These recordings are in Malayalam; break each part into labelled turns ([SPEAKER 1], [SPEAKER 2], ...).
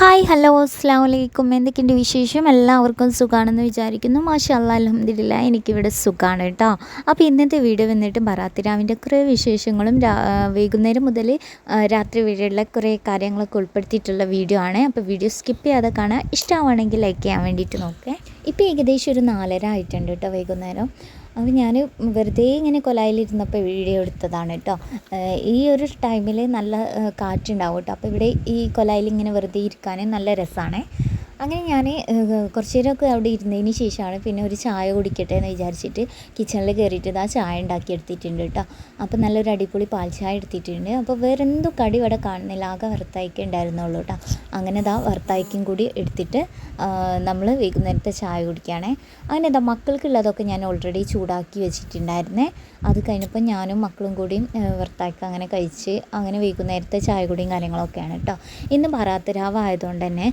[SPEAKER 1] ഹായ് ഹലോ അസ്സാം വലൈക്കും എന്തൊക്കെയുണ്ട് വിശേഷം? എല്ലാവർക്കും സുഖമാണെന്ന് വിചാരിക്കുന്നു. മാഷാ അല്ലാ അലഹമ്മദില്ല എനിക്കിവിടെ സുഖമാണ് കേട്ടോ. അപ്പോൾ ഇന്നത്തെ വീഡിയോ വന്നിട്ട് ബറാത്തിരാവിന്റെ കുറേ വിശേഷങ്ങളും വൈകുന്നേരം മുതൽ രാത്രി വരെയുള്ള കുറേ കാര്യങ്ങളൊക്കെ ഉൾപ്പെടുത്തിയിട്ടുള്ള വീഡിയോ ആണ്. അപ്പോൾ വീഡിയോ സ്കിപ്പ് ചെയ്യാതെ കാണാൻ ഇഷ്ടമാണെങ്കിൽ ലൈക്ക് ചെയ്യാൻ വേണ്ടിയിട്ട് നോക്കേ. ഇപ്പോൾ ഏകദേശം ഒരു നാലര ആയിട്ടുണ്ട് കേട്ടോ വൈകുന്നേരം. അപ്പോൾ ഞാൻ വെറുതെ ഇങ്ങനെ കൊലായിലിരുന്നപ്പോൾ വീഡിയോ എടുത്തതാണ് കേട്ടോ ഈ ഒരു ടൈമിൽ നല്ല കാറ്റുണ്ടാവും കേട്ടോ അപ്പോൾ ഇവിടെ ഈ കൊലായിൽ ഇങ്ങനെ വെറുതെ ഇരിക്കാൻ നല്ല രസമാണ് അങ്ങനെ ഞാൻ കുറച്ച് നേരമൊക്കെ അവിടെ ഇരുന്നതിന് ശേഷമാണ് പിന്നെ ഒരു ചായ കുടിക്കട്ടെ എന്ന് വിചാരിച്ചിട്ട് കിച്ചണിൽ കയറിയിട്ട് ആ ചായ ഉണ്ടാക്കി എടുത്തിട്ടുണ്ട് കേട്ടോ അപ്പോൾ നല്ലൊരു അടിപൊളി പാൽ ചായ എടുത്തിട്ടുണ്ട്. അപ്പോൾ വേറെ എന്തോ കടി ഇവിടെ കാണുന്നില്ല. ആകെ വറുത്തായിക്കേ ഉണ്ടായിരുന്നുള്ളൂ കേട്ടോ അങ്ങനെ ഇതാ വറുത്തായിക്കും കൂടി എടുത്തിട്ട് നമ്മൾ വൈകുന്നേരത്തെ ചായ കുടിക്കുകയാണേ. അങ്ങനെ ഇതാ മക്കൾക്കുള്ളതൊക്കെ ഞാൻ ഓൾറെഡി ചൂടാക്കി വെച്ചിട്ടുണ്ടായിരുന്നേ. അത് കഴിഞ്ഞപ്പോൾ ഞാനും മക്കളും കൂടിയും വറുത്താക്കി അങ്ങനെ കഴിച്ച് അങ്ങനെ വൈകുന്നേരത്തെ ചായ കുടിയും കാര്യങ്ങളൊക്കെയാണ് കേട്ടോ ഇന്ന് പറാത്തരാവായതുകൊണ്ട് തന്നെ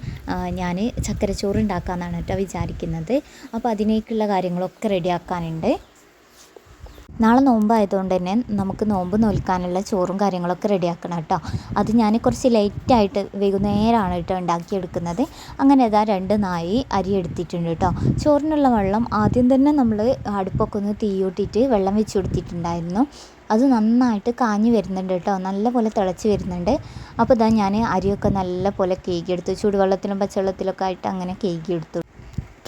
[SPEAKER 1] ഞാൻ ചക്കരച്ചോറ് ഉണ്ടാക്കാമെന്നാണ് കേട്ടോ വിചാരിക്കുന്നത്. അപ്പോൾ അതിനേക്കുള്ള കാര്യങ്ങളൊക്കെ റെഡിയാക്കാനുണ്ട്. നാളെ നോമ്പായതുകൊണ്ട് തന്നെ നമുക്ക് നോമ്പ് നോൽക്കാനുള്ള ചോറും കാര്യങ്ങളൊക്കെ റെഡിയാക്കണം കേട്ടോ. അത് ഞാൻ കുറച്ച് ലേറ്റായിട്ട് വൈകുന്നേരമാണ് കേട്ടോ ഉണ്ടാക്കിയെടുക്കുന്നത്. അങ്ങനെ ഇതാ രണ്ട് നായി അരി എടുത്തിട്ടുണ്ട് കേട്ടോ. ചോറിനുള്ള വെള്ളം ആദ്യം തന്നെ നമ്മൾ അടുപ്പൊക്കെ ഒന്ന് തീയൂട്ടിയിട്ട് വെള്ളം വെച്ച് കൊടുത്തിട്ടുണ്ടായിരുന്നു. അത് നന്നായിട്ട് കാഞ്ഞ് വരുന്നുണ്ട് കേട്ടോ. നല്ലപോലെ തിളച്ച് വരുന്നുണ്ട്. അപ്പോൾ ഇതാ ഞാൻ അരിയൊക്കെ നല്ല പോലെ കേകിയെടുത്തു ചൂടുവെള്ളത്തിലും പച്ചവെള്ളത്തിലൊക്കെ ആയിട്ട് അങ്ങനെ കേകിയെടുത്തു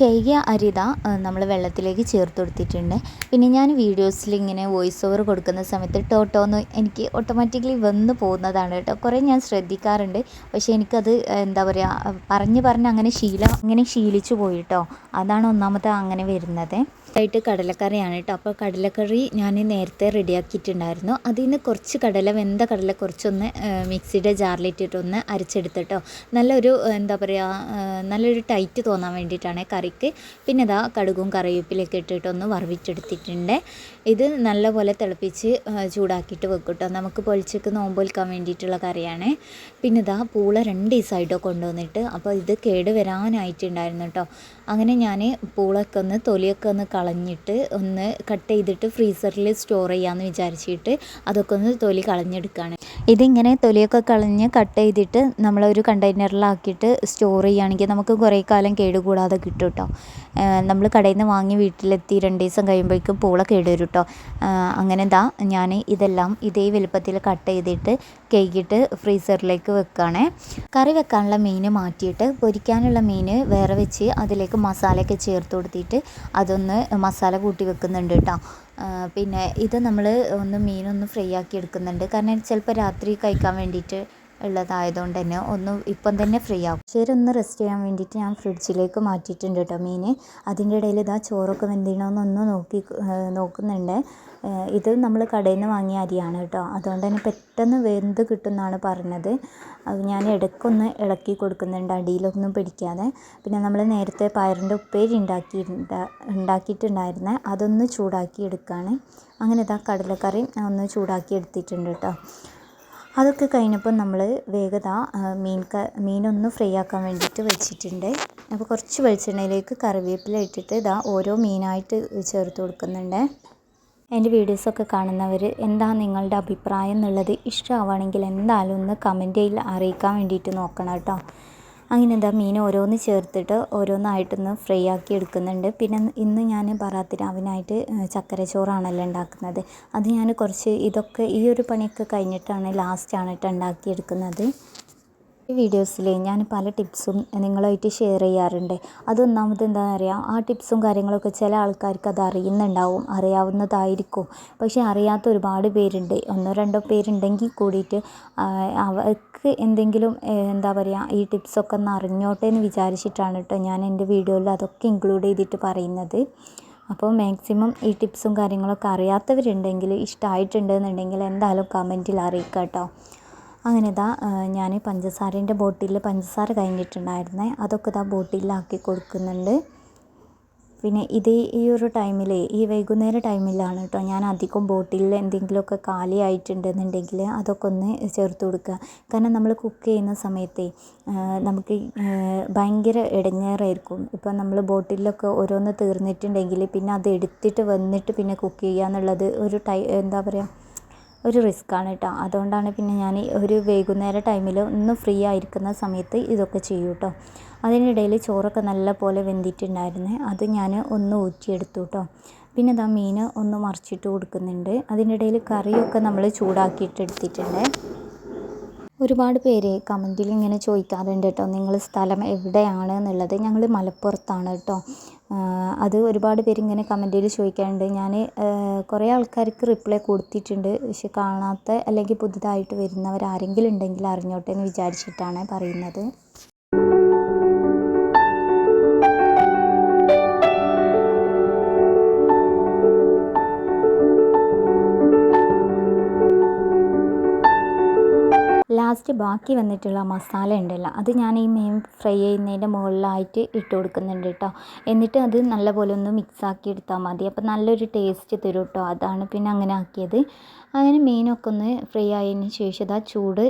[SPEAKER 1] അരി അരിത നമ്മൾ വെള്ളത്തിലേക്ക് ചേർത്ത് കൊടുത്തിട്ടുണ്ട്. പിന്നെ ഞാൻ വീഡിയോസിൽ ഇങ്ങനെ വോയിസ് ഓവർ കൊടുക്കുന്ന സമയത്ത് ടോട്ടോ എന്ന് എനിക്ക് ഓട്ടോമാറ്റിക്കലി വന്ന് പോകുന്നതാണ് കേട്ടോ. കുറേ ഞാൻ ശ്രദ്ധിക്കാറുണ്ട്. പക്ഷേ എനിക്കത് എന്താ പറയുക പറഞ്ഞ് പറഞ്ഞ് അങ്ങനെ ശീലം അങ്ങനെ ശീലിച്ചു പോയിട്ടോ അതാണ് ഒന്നാമത്തെ അങ്ങനെ വരുന്നത്. ആയിട്ട് കടലക്കറിയാണ് കേട്ടോ അപ്പോൾ കടലക്കറി ഞാൻ നേരത്തെ റെഡിയാക്കിയിട്ടുണ്ടായിരുന്നു. അതിൽ നിന്ന് കുറച്ച് കടല വെന്ത കടല കുറച്ചൊന്ന് മിക്സിയുടെ ജാറിലിട്ടിട്ടൊന്ന് അരച്ചെടുത്തിട്ടോ നല്ലൊരു എന്താ പറയുക നല്ലൊരു ടൈറ്റ് തോന്നാൻ വേണ്ടിയിട്ടാണ് കറിക്ക്. പിന്നെ ഇതാ കടുകും കറിവേപ്പിലൊക്കെ ഇട്ടിട്ടൊന്ന് വറവിച്ചെടുത്തിട്ടുണ്ട്. ഇത് നല്ലപോലെ തിളപ്പിച്ച് ചൂടാക്കിയിട്ട് വെക്കും കേട്ടോ നമുക്ക് പൊളിച്ചക്ക് നോമ്പ് വെക്കാൻ വേണ്ടിയിട്ടുള്ള കറിയാണ്. പിന്നെ ഇതാ പൂള രണ്ട് ദിവസമായിട്ടോ കൊണ്ടുവന്നിട്ട്. അപ്പോൾ ഇത് കേട് വരാനായിട്ടുണ്ടായിരുന്നു കേട്ടോ അങ്ങനെ ഞാൻ പൂളൊക്കെ ഒന്ന് തൊലിയൊക്കെ ഒന്ന് കളഞ്ഞിട്ട് ഒന്ന് കട്ട് ചെയ്തിട്ട് ഫ്രീസറിൽ സ്റ്റോർ ചെയ്യാമെന്ന് വിചാരിച്ചിട്ട് അതൊക്കെ ഒന്ന് തൊലി കളഞ്ഞെടുക്കുകയാണ് ഇതിങ്ങനെ തൊലിയൊക്കെ കളഞ്ഞ് കട്ട് ചെയ്തിട്ട് നമ്മളൊരു കണ്ടെയ്നറിലാക്കിയിട്ട് സ്റ്റോർ ചെയ്യുകയാണെങ്കിൽ നമുക്ക് കുറേ കാലം കേടുകൂടാതെ കിട്ടും കേട്ടോ നമ്മൾ കടയിൽ നിന്ന് വാങ്ങി വീട്ടിലെത്തി രണ്ട് ദിവസം കഴിയുമ്പോഴേക്കും പൂള കേട് വരും കേട്ടോ അങ്ങനെ ദാ ഞാൻ ഇതെല്ലാം ഇതേ വലുപ്പത്തിൽ കട്ട് ചെയ്തിട്ട് കേക്കിട്ട് ഫ്രീസറിലേക്ക് വെക്കുകയാണേ. കറി വെക്കാനുള്ള മീൻ മാറ്റിയിട്ട് പൊരിക്കാനുള്ള മീൻ വേറെ വെച്ച് അതിലേക്ക് മസാലയൊക്കെ ചേർത്ത് കൊടുത്തിട്ട് അതൊന്ന് മസാല കൂട്ടി വെക്കുന്നുണ്ട് കേട്ടോ. പിന്നെ ഇത് നമ്മൾ ഒന്ന് മീനൊന്ന് ഫ്രൈ ആക്കി എടുക്കുന്നുണ്ട്. കാരണം ചിലപ്പോൾ രാത്രി കഴിക്കാൻ വേണ്ടിയിട്ട് ഉള്ളതായതുകൊണ്ട് തന്നെ ഒന്ന് ഇപ്പം തന്നെ ഫ്രീ ആകും ശരി ഒന്ന് റെസ്റ്റ് ചെയ്യാൻ വേണ്ടിയിട്ട് ഞാൻ ഫ്രിഡ്ജിലേക്ക് മാറ്റിയിട്ടുണ്ട് കേട്ടോ മീൻ അതിന്റെ ഇടയിൽ ഇതാ ചോറൊക്കെ വെന്തിണോന്നൊന്ന് നോക്കി നോക്കുന്നുണ്ട്. ഇത് നമ്മൾ കടയിൽ നിന്ന് വാങ്ങിയ അരിയാണ് കേട്ടോ അതുകൊണ്ട് തന്നെ പെട്ടെന്ന് വെന്ത് കിട്ടുമെന്നാണ് പറഞ്ഞത്. അത് ഞാൻ ഇടയ്ക്കൊന്ന് ഇളക്കി കൊടുക്കുന്നുണ്ട് അടിയിലൊന്നും പിടിക്കാതെ. പിന്നെ നമ്മൾ നേരത്തെ പയറിന്റെ ഉപ്പേരി ഉണ്ടാക്കി ഉണ്ടാക്കിയിട്ടുണ്ടായിരുന്നെ അതൊന്ന് ചൂടാക്കി എടുക്കുകയാണ് അങ്ങനെ ഇതാ കടലക്കറി ഒന്ന് ചൂടാക്കി എടുത്തിട്ടുണ്ട് കേട്ടോ അതൊക്കെ കഴിഞ്ഞപ്പോൾ നമ്മൾ വേഗത മീൻ ക മീനൊന്ന് ഫ്രൈ ആക്കാൻ വേണ്ടിയിട്ട് വെച്ചിട്ടുണ്ട്. അപ്പോൾ കുറച്ച് വെളിച്ചെണ്ണയിലേക്ക് കറിവേപ്പില ഇട്ടിട്ട് ഇതാ ഓരോ മീനായിട്ട് ചേർത്ത് കൊടുക്കുന്നുണ്ട്. എന്റെ വീഡിയോസൊക്കെ കാണുന്നവർ എന്താ നിങ്ങളുടെ അഭിപ്രായം എന്നുള്ളത് ഇഷ്ടമാവുകയാണെങ്കിൽ എന്തായാലും ഒന്ന് കമന്റിൽ അറിയിക്കാൻ വേണ്ടിയിട്ട് നോക്കണം കേട്ടോ. അങ്ങനെ എന്താ മീൻ ഓരോന്ന് ചേർത്തിട്ട് ഓരോന്നായിട്ടൊന്ന് ഫ്രൈ ആക്കി എടുക്കുന്നുണ്ട്. പിന്നെ ഇന്ന് ഞാൻ ബറാത്ത് രാവിനായിട്ട് ചക്കര ചോറാണല്ലോ ഉണ്ടാക്കുന്നത്. അത് ഞാൻ കുറച്ച് ഇതൊക്കെ ഈ ഒരു പണിയൊക്കെ കഴിഞ്ഞിട്ടാണ് ലാസ്റ്റാണ് കേട്ടോ ഉണ്ടാക്കിയെടുക്കുന്നത്. ഈ വീഡിയോസിൽ ഞാൻ പല ടിപ്സും നിങ്ങളായിട്ട് ഷെയർ ചെയ്യാറുണ്ട്. അതൊന്നാമത് എന്താണെന്ന് അറിയാം ആ ടിപ്സും കാര്യങ്ങളൊക്കെ ചില ആൾക്കാർക്ക് അത് അറിയുന്നുണ്ടാവും അറിയാവുന്നതായിരിക്കും. പക്ഷേ അറിയാത്ത ഒരുപാട് പേരുണ്ട്. ഒന്നോ രണ്ടോ പേരുണ്ടെങ്കിൽ കൂടിയിട്ട് അവർക്ക് എന്തെങ്കിലും എന്താ പറയുക ഈ ടിപ്സൊക്കെ ഒന്ന് അറിഞ്ഞോട്ടെ എന്ന് വിചാരിച്ചിട്ടാണ് കേട്ടോ ഞാൻ എന്റെ വീഡിയോയിൽ അതൊക്കെ ഇൻക്ലൂഡ് ചെയ്തിട്ട് പറയുന്നത്. അപ്പോൾ മാക്സിമം ഈ ടിപ്സും കാര്യങ്ങളൊക്കെ അറിയാത്തവരുണ്ടെങ്കിൽ ഇഷ്ടമായിട്ടുണ്ടെന്നുണ്ടെങ്കിൽ എന്തായാലും കമന്റിൽ അറിയിക്കാം കേട്ടോ അങ്ങനെ ഇതാ ഞാൻ പഞ്ചസാരേന്റെ ബോട്ടിൽ പഞ്ചസാര കഴിഞ്ഞിട്ടുണ്ടായിരുന്നേ. അതൊക്കെ ഇതാ ബോട്ടിലാക്കി കൊടുക്കുന്നുണ്ട്. പിന്നെ ഇത് ഈ ഒരു ടൈമിൽ ഈ വൈകുന്നേര ടൈമിലാണ് കേട്ടോ ഞാൻ അധികം ബോട്ടിലിൽ എന്തെങ്കിലുമൊക്കെ കാലിയായിട്ടുണ്ടെന്നുണ്ടെങ്കിൽ അതൊക്കെ ഒന്ന് ചേർത്ത് കൊടുക്കുക. കാരണം നമ്മൾ കുക്ക് ചെയ്യുന്ന സമയത്തെ നമുക്ക് ഭയങ്കര ഇടങ്ങേറായിരിക്കും. ഇപ്പം നമ്മൾ ബോട്ടിലൊക്കെ ഓരോന്ന് തീർന്നിട്ടുണ്ടെങ്കിൽ പിന്നെ അത് എടുത്തിട്ട് വന്നിട്ട് പിന്നെ കുക്ക് ചെയ്യുക എന്നുള്ളത് ഒരു ടൈ എന്താ പറയുക ഒരു റിസ്ക്കാണ് കേട്ടോ അതുകൊണ്ടാണ് പിന്നെ ഞാൻ ഒരു വൈകുന്നേര ടൈമിൽ ഒന്ന് ഫ്രീ ആയിരിക്കുന്ന സമയത്ത് ഇതൊക്കെ ചെയ്യും കേട്ടോ അതിനിടയിൽ ചോറൊക്കെ നല്ല പോലെ വെന്തിട്ടുണ്ടായിരുന്നു അത് ഞാൻ ഒന്ന് ഊറ്റിയെടുത്തു കേട്ടോ പിന്നെ ഇതാ മീൻ ഒന്ന് മറിച്ചിട്ട് കൊടുക്കുന്നുണ്ട്. അതിനിടയിൽ കറിയൊക്കെ നമ്മൾ ചൂടാക്കിയിട്ട് എടുത്തിട്ടുണ്ട്. ഒരുപാട് പേര് കമന്റിൽ ഇങ്ങനെ ചോദിക്കാറുണ്ട് കേട്ടോ നിങ്ങൾ സ്ഥലം എവിടെയാണ് എന്നുള്ളത്? ഞങ്ങൾ മലപ്പുറത്താണ് കേട്ടോ അത് ഒരുപാട് പേര് ഇങ്ങനെ കമന്റിൽ ചോദിക്കാറുണ്ട്. ഞാൻ കുറേ ആൾക്കാർക്ക് റിപ്ലൈ കൊടുത്തിട്ടുണ്ട്. പക്ഷെ കാണാത്ത അല്ലെങ്കിൽ പുതുതായിട്ട് വരുന്നവർ ആരെങ്കിലും ഉണ്ടെങ്കിൽ അറിഞ്ഞോട്ടെ എന്ന് വിചാരിച്ചിട്ടാണ് പറയുന്നത്. ലാസ്റ്റ് ബാക്കി വന്നിട്ടുള്ള മസാല ഉണ്ടല്ലോ അത് ഞാൻ ഈ മീൻ ഫ്രൈ ചെയ്യുന്നതിന്റെ മുകളിലായിട്ട് ഇട്ട് കൊടുക്കുന്നുണ്ട് കേട്ടോ എന്നിട്ട് അത് നല്ലപോലെ ഒന്ന് മിക്സ് ആക്കി എടുത്താൽ മതി. അപ്പോൾ നല്ലൊരു ടേസ്റ്റ് തരും കേട്ടോ അതാണ് പിന്നെ അങ്ങനെ ആക്കിയത്. അങ്ങനെ മീനൊക്കെ ഒന്ന് ഫ്രൈ ആയതിന് ശേഷം ഇതാ ചൂട്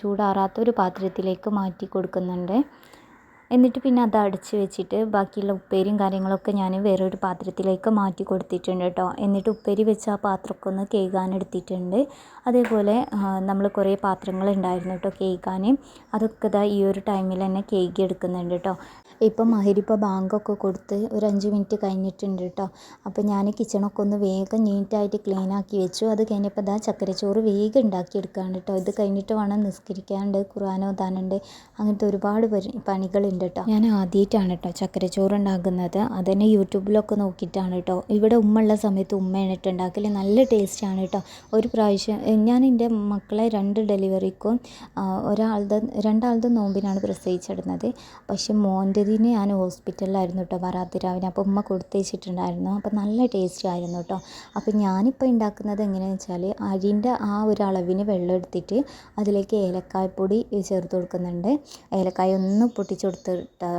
[SPEAKER 1] ചൂടാറാത്ത ഒരു പാത്രത്തിലേക്ക് മാറ്റി കൊടുക്കുന്നുണ്ട്. എന്നിട്ട് പിന്നെ അത് അടച്ച് വെച്ചിട്ട് ബാക്കിയുള്ള ഉപ്പേരിയും കാര്യങ്ങളൊക്കെ ഞാൻ വേറൊരു പാത്രത്തിലേക്ക് മാറ്റി കൊടുത്തിട്ടുണ്ട് കേട്ടോ. എന്നിട്ട് ഉപ്പേരി വെച്ച് ആ പാത്രമൊക്കെ ഒന്ന് കേൾക്കാനെടുത്തിട്ടുണ്ട് അതേപോലെ നമ്മൾ കുറേ പാത്രങ്ങൾ ഉണ്ടായിരുന്നു കേട്ടോ കേൾക്കാൻ. അതൊക്കെ ഇതാ ഈ ഒരു ടൈമിൽ തന്നെ കേക്ക് എടുക്കുന്നുണ്ട് കേട്ടോ. ഇപ്പം മഹരിപ്പ ബാങ്കൊക്കെ കൊടുത്ത് ഒരു അഞ്ച് മിനിറ്റ് കഴിഞ്ഞിട്ടുണ്ട് കേട്ടോ. അപ്പോൾ ഞാൻ കിച്ചണൊക്കെ ഒന്ന് വേഗം നീറ്റായിട്ട് ക്ലീൻ ആക്കി വെച്ചു. അത് കഴിഞ്ഞപ്പോൾ ദാ ചക്കരച്ചോറ് വേഗം ഉണ്ടാക്കിയെടുക്കുകയാണ് കേട്ടോ. ഇത് കഴിഞ്ഞിട്ട് വേണം നിസ്കരിക്കാണ്ട് ഖുർആാനോ താനുണ്ട് അങ്ങനത്തെ ഒരുപാട് പണികളുണ്ട് കേട്ടോ. ഞാൻ ആദ്യമായിട്ടാണ് കേട്ടോ ചക്കരച്ചോറ് ഉണ്ടാക്കുന്നത്. അതന്നെ യൂട്യൂബിലൊക്കെ നോക്കിയിട്ടാണ് കേട്ടോ. ഇവിടെ ഉമ്മ ഉള്ള സമയത്ത് ഉമ്മയാണ് എണ്ണിട്ട് ഉണ്ടാക്കൽ നല്ല ടേസ്റ്റാണ് കേട്ടോ. ഒരു പ്രാവശ്യം ഞാൻ എന്റെ മക്കളെ രണ്ട് ഡെലിവറിക്കും ഒരാളുടെ രണ്ടാളുടെ നോമ്പിനാണ് പ്രസവിച്ചിടുന്നത്. പക്ഷെ മോന്റെ ഇതിന് ഞാൻ ഹോസ്പിറ്റലിലായിരുന്നു കേട്ടോ വരാത്ത അപ്പോൾ ഉമ്മ കൊടുത്തയച്ചിട്ടുണ്ടായിരുന്നു. അപ്പോൾ നല്ല ടേസ്റ്റ് ആയിരുന്നു കേട്ടോ. അപ്പോൾ ഞാനിപ്പോൾ ഉണ്ടാക്കുന്നത് എങ്ങനെയാണെന്ന് വെച്ചാൽ അരിന്റെ ആ ഒരു അളവിന് വെള്ളം എടുത്തിട്ട് അതിലേക്ക് ഏലക്കായപ്പൊടി ചേർത്ത് കൊടുക്കുന്നുണ്ട്. ഏലക്കായ ഒന്ന് പൊട്ടിച്ച് കൊടുത്തിട്ട്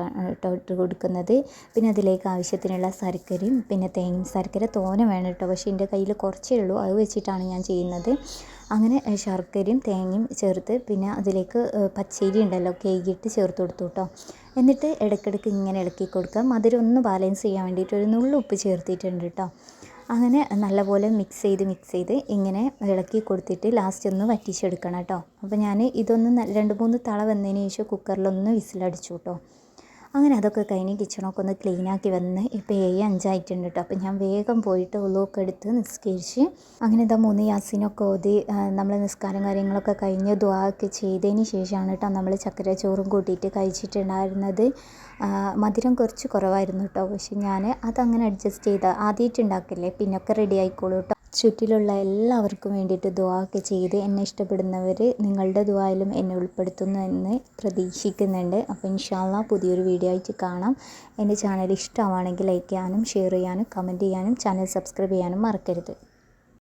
[SPEAKER 1] ഇട്ട് കൊടുക്കുന്നത്. പിന്നെ അതിലേക്ക് ആവശ്യത്തിനുള്ള ശർക്കരയും പിന്നെ തേങ്ങ ശർക്കര തോന വേണം കേട്ടോ. പക്ഷേ എന്റെ കയ്യിൽ കുറച്ചേ ഉള്ളൂ. അത് വെച്ചിട്ടാണ് ഞാൻ ചെയ്യുന്നത്. അങ്ങനെ ശർക്കരയും തേങ്ങയും ചേർത്ത് പിന്നെ അതിലേക്ക് പച്ചരി ഉണ്ടല്ലോ കേക്കിയിട്ട് ചേർത്ത് കൊടുത്തു കേട്ടോ. എന്നിട്ട് ഇടയ്ക്കിടയ്ക്ക് ഇങ്ങനെ ഇളക്കി കൊടുക്കുക. മധുരം ഒന്ന് ബാലൻസ് ചെയ്യാൻ വേണ്ടിയിട്ട് ഒരു നുള്ളു ഉപ്പ് ചേർത്തിട്ടുണ്ട് കേട്ടോ. അങ്ങനെ നല്ലപോലെ മിക്സ് ചെയ്ത് മിക്സ് ചെയ്ത് ഇങ്ങനെ ഇളക്കി കൊടുത്തിട്ട് ലാസ്റ്റ് ഒന്ന് വറ്റിച്ചെടുക്കണം കേട്ടോ. അപ്പോൾ ഞാൻ ഇതൊന്ന് രണ്ട് മൂന്ന് തള വന്നതിന് ശേഷം കുക്കറിലൊന്ന് വിസിലടിച്ചു കേട്ടോ. അങ്ങനെ അതൊക്കെ കഴിഞ്ഞ് കിച്ചണൊക്കെ ഒന്ന് ക്ലീനാക്കി വന്ന് ഇപ്പോൾ ഏഴ് അഞ്ചായിട്ടുണ്ട് കേട്ടോ. അപ്പോൾ ഞാൻ വേഗം പോയിട്ട് ഉള്ളൊക്കെ എടുത്ത് നിസ്കരിച്ച് അങ്ങനെ ഇതാ മൂന്ന് യാസിനൊക്കെ ഓതി നമ്മൾ നിസ്കാരം കാര്യങ്ങളൊക്കെ കഴിഞ്ഞ് ദ്വാക്കെ ചെയ്തതിന് ശേഷമാണ് കേട്ടോ നമ്മൾ ചക്കര ചോറും കൂട്ടിയിട്ട് കഴിച്ചിട്ടുണ്ടായിരുന്നത്. മധുരം കുറച്ച് കുറവായിരുന്നു കേട്ടോ. പക്ഷെ ഞാൻ അതങ്ങനെ അഡ്ജസ്റ്റ് ചെയ്ത ആദ്യമായിട്ട് ഉണ്ടാക്കില്ലേ പിന്നൊക്കെ റെഡി ആയിക്കോളൂ കേട്ടോ. ചുറ്റിലുള്ള എല്ലാവർക്കും വേണ്ടിയിട്ട് ദുആ ഒക്കെ ചെയ്ത് എന്നെ ഇഷ്ടപ്പെടുന്നവർ നിങ്ങളുടെ ദുആയിലും എന്നെ ഉൾപ്പെടുത്തുന്നു എന്ന് പ്രതീക്ഷിക്കുന്നുണ്ട്. അപ്പോൾ ഇൻഷാല്ല പുതിയൊരു വീഡിയോ ആയിട്ട് കാണാം. എന്റെ ചാനൽ ഇഷ്ടമാണെങ്കിൽ ലൈക്ക് ചെയ്യാനും ഷെയർ ചെയ്യാനും കമന്റ് ചെയ്യാനും ചാനൽ സബ്സ്ക്രൈബ് ചെയ്യാനും മറക്കരുത്.